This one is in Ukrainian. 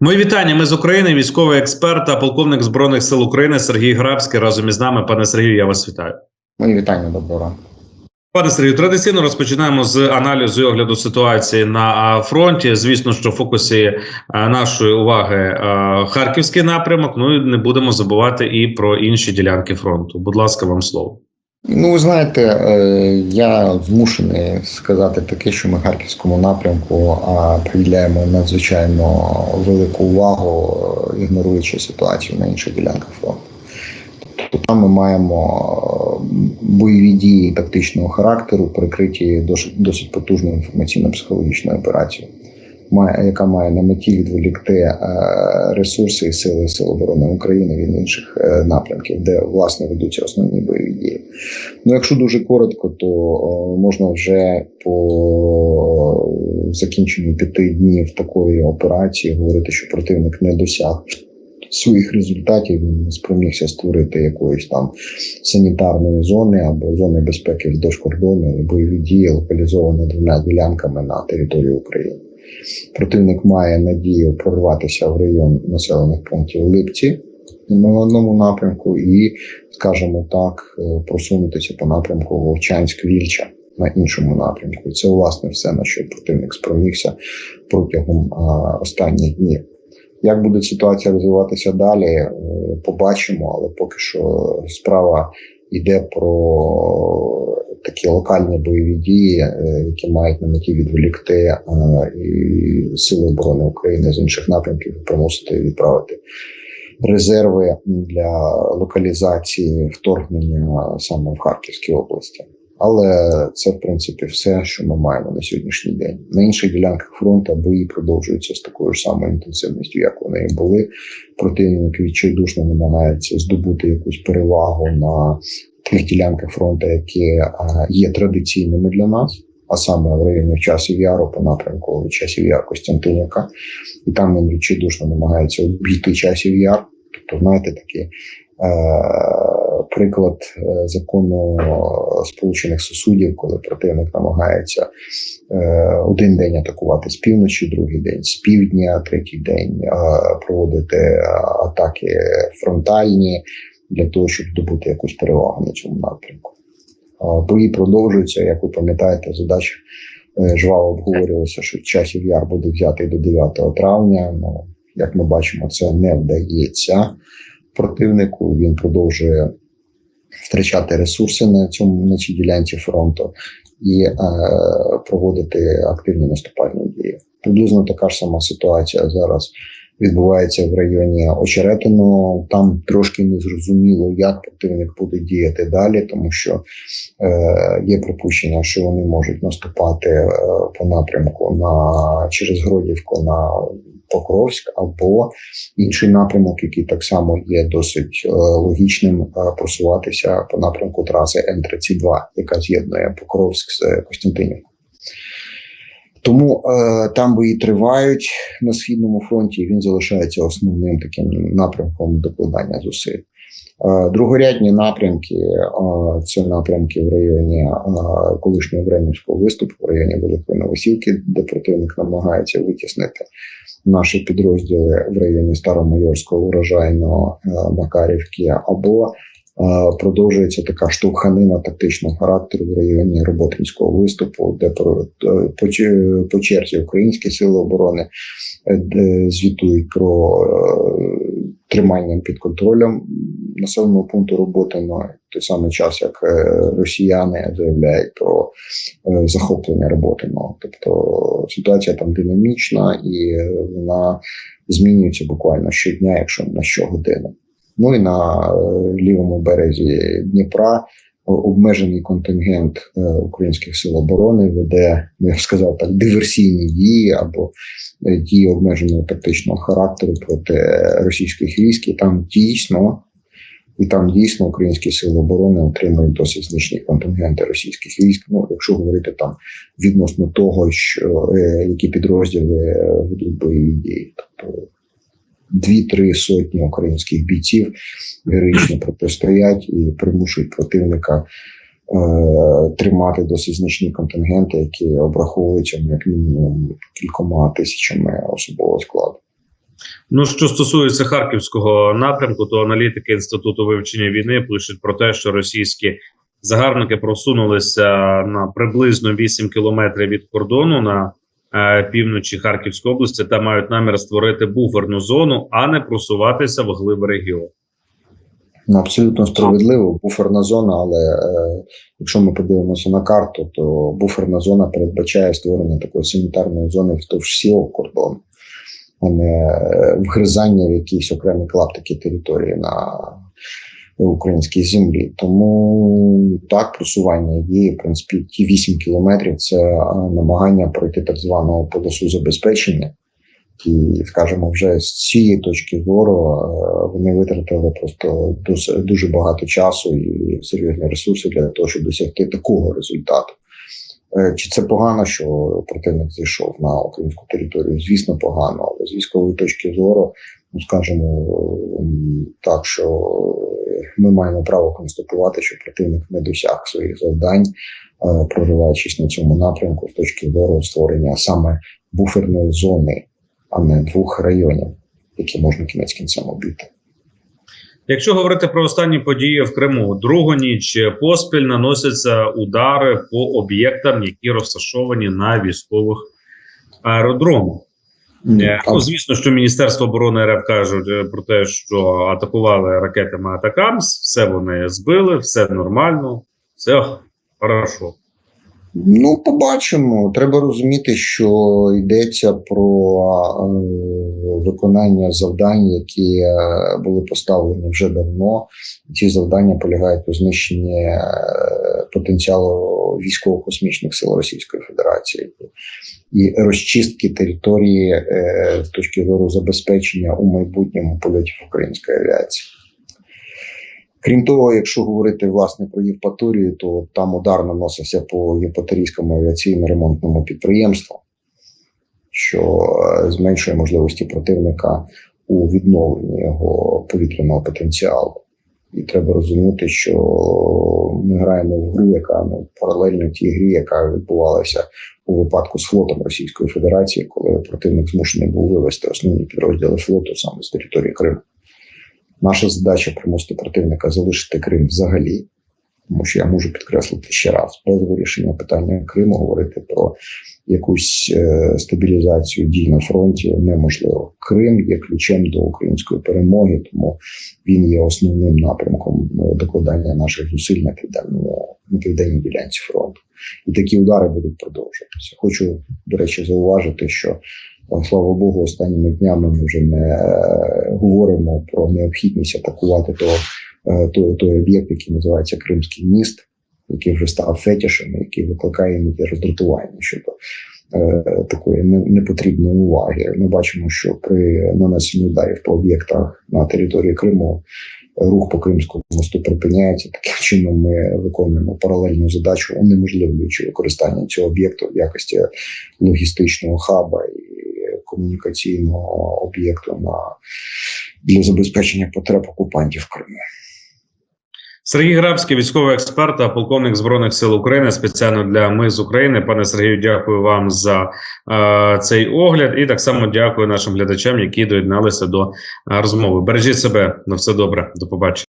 Мої вітання. Ми з України. Військовий експерт та полковник збройних сил України Сергій Грабський разом із нами. Пане Сергію, я вас вітаю. Мої вітання доброго ранку. Пане Сергію, традиційно розпочинаємо з аналізу і огляду ситуації на фронті. Звісно, що в фокусі нашої уваги харківський напрямок. Ну і не будемо забувати і про інші ділянки фронту. Будь ласка, вам слово. Ну, ви знаєте, е, я змушений сказати таке, що ми харківському напрямку приділяємо надзвичайно велику увагу, е, ігноруючи ситуацію на інших ділянках фронту. Тобто там ми маємо бойові дії тактичного характеру, прикриті досить, потужною інформаційно-психологічною операцією, яка має на меті відволікти е, ресурси і сили Сил оборони України від інших е, напрямків, де власне ведуться основні бойові дії. Ну, якщо дуже коротко, то можна вже по закінченню п'яти днів такої операції говорити, що противник не досяг своїх результатів, він спромігся створити якоїсь там санітарної зони або зони безпеки вздовж кордону і бойові дії локалізовані двома ділянками на території України. Противник має надію прорватися в район населених пунктів Липці на одному напрямку, і, скажімо так, е, просунутися по напрямку Вовчанськ-Вільча на іншому напрямку. Це власне все на що противник спромігся протягом останніх днів. Як буде ситуація розвиватися далі, е, побачимо, але поки що справа йде про такі локальні бойові дії, е, які мають на меті відволікти е, сили оборони України з інших напрямків примусити відправити резерви для локалізації вторгнення саме в Харківській області. Але це в принципі все, що ми маємо на сьогоднішній день. На інших ділянках фронту бої продовжуються з такою ж самою інтенсивністю, як вони і були. Противник відчайдушно намагається здобути якусь перевагу на тих ділянках фронту, які є традиційними для нас. А саме в районі часів яру по напрямку часів яр Костянтинівка, і там він відчайдушно намагається обійти часів яр. Тобто, знаєте, такі е, приклад е, закону Сполучених Сусудів, коли противник намагається е, один день атакувати з півночі, другий день з півдня, третій день е, проводити атаки фронтальні для того, щоб здобути якусь перевагу на цьому напрямку. Бої продовжуються, як ви пам'ятаєте, задача жваво обговорювалася, що часів яр буде взятий до 9 травня. Ну, як ми бачимо, це не вдається противнику. Він продовжує втрачати ресурси на цьому на цій ділянці фронту і е, проводити активні наступальні дії. Приблизно така ж сама ситуація зараз відбувається в районі Очеретиного. Там трошки незрозуміло, як противник буде діяти далі, тому що е, є припущення, що вони можуть наступати е, по напрямку на через Гродівку на Покровськ або інший напрямок, який так само є досить е, логічним е, просуватися по напрямку траси Н-32, яка з'єднує Покровськ з Костянтинівкою. Тому е, там бої тривають на східному фронті, і він залишається основним таким напрямком докладання зусиль. Е, другорядні напрямки е, це напрямки в районі е, колишнього Времівського виступу, в районі Великої Новосілки, де противник намагається витіснити наші підрозділи в районі Старомайорського урожайного е, Макарівки, або продовжується така штовханина тактичного характеру в районі Роботинського виступу, де по, по черзі українські сили оборони е, звітують про тримання під контролем населеного пункту роботи на той самий час, як росіяни заявляють про захоплення роботи. Тобто ситуація там динамічна і вона змінюється буквально щодня, якщо на щогодини. Ну і на лівому березі Дніпра обмежений контингент українських сил оборони веде, я б сказав так, диверсійні дії або дії обмеженого тактичного характеру проти російських військ. І там дійсно і там дійсно українські сили оборони отримують досить значні контингенти російських військ. Ну, якщо говорити там відносно того, що е, які підрозділи ведуть бойові дії, тобто дві-три сотні українських бійців героїчно протистоять і примушують противника. Тримати досить значні контингенти, які обраховуються як мінімум кількома тисячами особового складу. Ну, що стосується харківського напрямку, то аналітики інституту вивчення війни пишуть про те, що російські загарбники просунулися на приблизно 8 кілометрів від кордону на е, півночі Харківської області та мають намір створити буферну зону, а не просуватися в глиб регіону. Ну, Абсолютно справедливо, буферна зона, але е, якщо ми подивимося на карту, то буферна зона передбачає створення такої санітарної зони вздовж всього кордону, а не е, вгризання в якісь окремі клаптики території на українській землі. Тому так, просування є. В принципі, ті 8 кілометрів це е, намагання пройти так званого полосу забезпечення. І, скажімо, вже з цієї точки зору е, вони витратили просто дуже багато часу і серйозні ресурси для того, щоб досягти такого результату. Е, Чи це погано, що противник зайшов на українську територію? Звісно, погано, але з військової точки зору, ну скажімо так, що ми маємо право констатувати, що противник не досяг своїх завдань, е, прориваючись на цьому напрямку з точки зору створення саме буферної зони а не двох районів, які можна кінець кінцем обійти. Якщо говорити про останні події в Криму, другу ніч поспіль наносяться удари по об'єктам, які розташовані на військових аеродромах. Е, Ну, звісно, що Міністерство оборони РФ кажуть е, про те, що атакували ракетами Атакамс, все вони збили, все нормально, все хорошо. Ну, побачимо. Треба розуміти, що йдеться про е, виконання завдань, які е, були поставлені вже давно. Ці завдання полягають у знищенні е, потенціалу військово-космічних сил Російської Федерації і розчистки території е, з точки зору забезпечення у майбутньому польотів української авіації. Крім того, якщо говорити власне про Євпаторію, то там удар наносився по Євпаторійському авіаційно-ремонтному підприємству, що е, зменшує можливості противника у відновленні його повітряного потенціалу. І треба розуміти, що ми граємо в гру, яка ну, паралельно тій грі, яка відбувалася у випадку з флотом Російської Федерації, коли противник змушений був вивести основні підрозділи флоту саме з території Криму. Наша задача примусити противника залишити Крим взагалі, тому що я можу підкреслити ще раз, без вирішення питання Криму говорити про якусь е, стабілізацію дій на фронті неможливо. Крим є ключем до української перемоги, тому він є основним напрямком е, докладання наших зусиль на південному на південній ділянці фронту. І такі удари будуть продовжуватися. Хочу, до речі, зауважити, що Е, Слава Богу, останніми днями ми вже не говоримо про необхідність атакувати того, той, той об'єкт, який називається Кримський міст, який вже став фетішем, який викликає іноді роздратування щодо е, такої непотрібної уваги. Ми бачимо, що при нанесенні ударів по об'єктах на території Криму рух по Кримському мосту припиняється. Таким чином ми виконуємо паралельну задачу, унеможливлюючи використання цього об'єкту в якості логістичного хаба і комунікаційного об'єкту на для забезпечення потреб окупантів Криму. Сергій Грабський, військовий експерт та полковник збройних сил України, спеціально для ми з України. Пане Сергію, дякую вам за е, цей огляд, і так само дякую нашим глядачам, які доєдналися до е, розмови. Бережіть себе на все добре. До побачення.